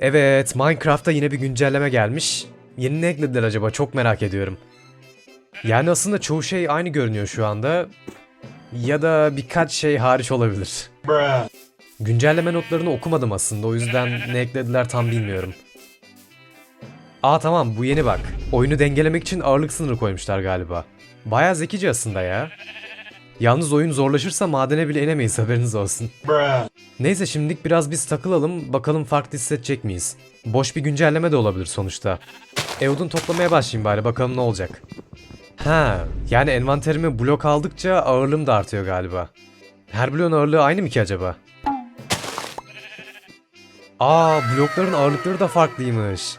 Evet, Minecraft'ta yine bir güncelleme gelmiş. Yeni ne eklediler acaba? Çok merak ediyorum. Yani aslında çoğu şey aynı görünüyor şu anda. Ya da birkaç şey hariç olabilir. Güncelleme notlarını okumadım aslında o yüzden ne eklediler tam bilmiyorum. Aa tamam bu yeni bak. Oyunu dengelemek için ağırlık sınırı koymuşlar galiba. Baya zekice aslında ya. Yalnız oyun zorlaşırsa madene bile inemeyiz haberiniz olsun. Neyse şimdilik biraz biz takılalım bakalım farklı hissedecek miyiz? Boş bir güncelleme de olabilir sonuçta. E odun toplamaya başlayayım bari bakalım ne olacak. Ha, yani envanterime blok aldıkça ağırlığım da artıyor galiba. Her bloğun ağırlığı aynı mı ki acaba? Aa, blokların ağırlıkları da farklıymış.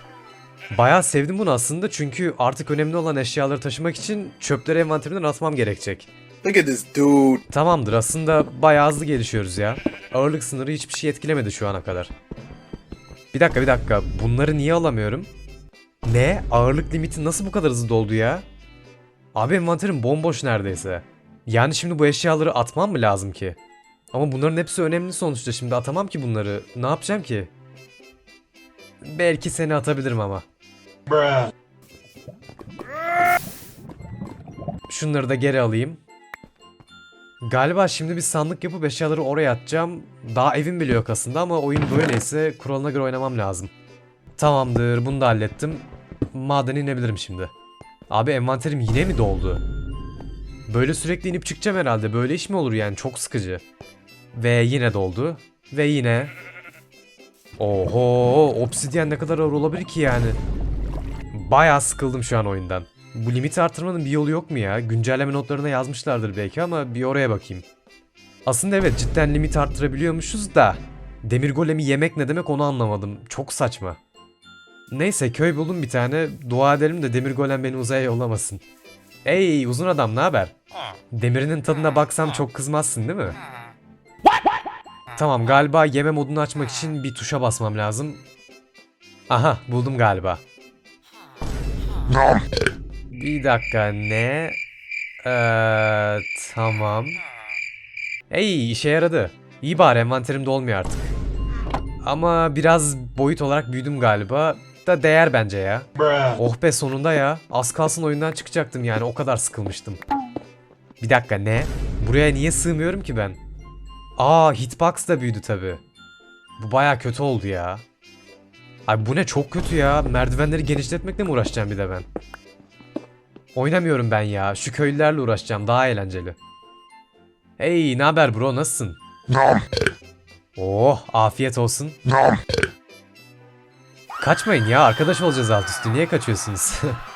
Bayağı sevdim bunu aslında çünkü artık önemli olan eşyaları taşımak için çöpleri envanterimden atmam gerekecek. Look at this dude. Tamamdır aslında bayağı hızlı gelişiyoruz ya. Ağırlık sınırı hiçbir şey etkilemedi şu ana kadar. Bir dakika bir dakika bunları niye alamıyorum? Ne? Ağırlık limiti nasıl bu kadar hızlı doldu ya? Abi envanterim bomboş neredeyse. Yani şimdi bu eşyaları atmam mı lazım ki? Ama bunların hepsi önemli sonuçta şimdi atamam ki bunları. Ne yapacağım ki? Belki seni atabilirim ama. Şunları da geri alayım. Galiba şimdi bir sandık yapıp eşyaları oraya atacağım. Daha evim bile yok aslında ama oyun böyleyse kuralına göre oynamam lazım. Tamamdır bunu da hallettim. Madene inebilirim şimdi. Abi envanterim yine mi doldu? Böyle sürekli inip çıkacağım herhalde. Böyle iş mi olur yani? Çok sıkıcı. Ve yine doldu. Ve yine. Oho, obsidyen ne kadar ağır olabilir ki yani? Bayağı sıkıldım şu an oyundan. Bu limiti artırmanın bir yolu yok mu ya? Güncelleme notlarına yazmışlardır belki ama bir oraya bakayım. Aslında evet cidden limit arttırabiliyormuşuz da demir golemi yemek ne demek onu anlamadım. Çok saçma. Neyse köy buldum bir tane. Dua edelim de demir golem beni uzaya yollamasın. Ey uzun adam ne haber? Demirinin tadına baksam çok kızmazsın değil mi? Tamam galiba yeme modunu açmak için bir tuşa basmam lazım. Aha buldum galiba. Bir dakika ne? Ee, tamam. Ey işe yaradı. İyi bari envanterimde olmuyor artık. Ama biraz boyut olarak büyüdüm galiba. Da değer bence ya. Oh be sonunda ya. Az kalsın oyundan çıkacaktım yani o kadar sıkılmıştım. Bir dakika ne? Buraya niye sığmıyorum ki ben? Aa hitbox da büyüdü tabi. Bu baya kötü oldu ya. Ay bu ne çok kötü ya. Merdivenleri genişletmekle mi uğraşacağım bir de ben? Oynamıyorum ben ya. Şu köylülerle uğraşacağım. Daha eğlenceli. Hey, ne haber bro? Nasılsın? Oh, afiyet olsun. Kaçmayın ya. Arkadaş olacağız alt üstü. Niye kaçıyorsunuz?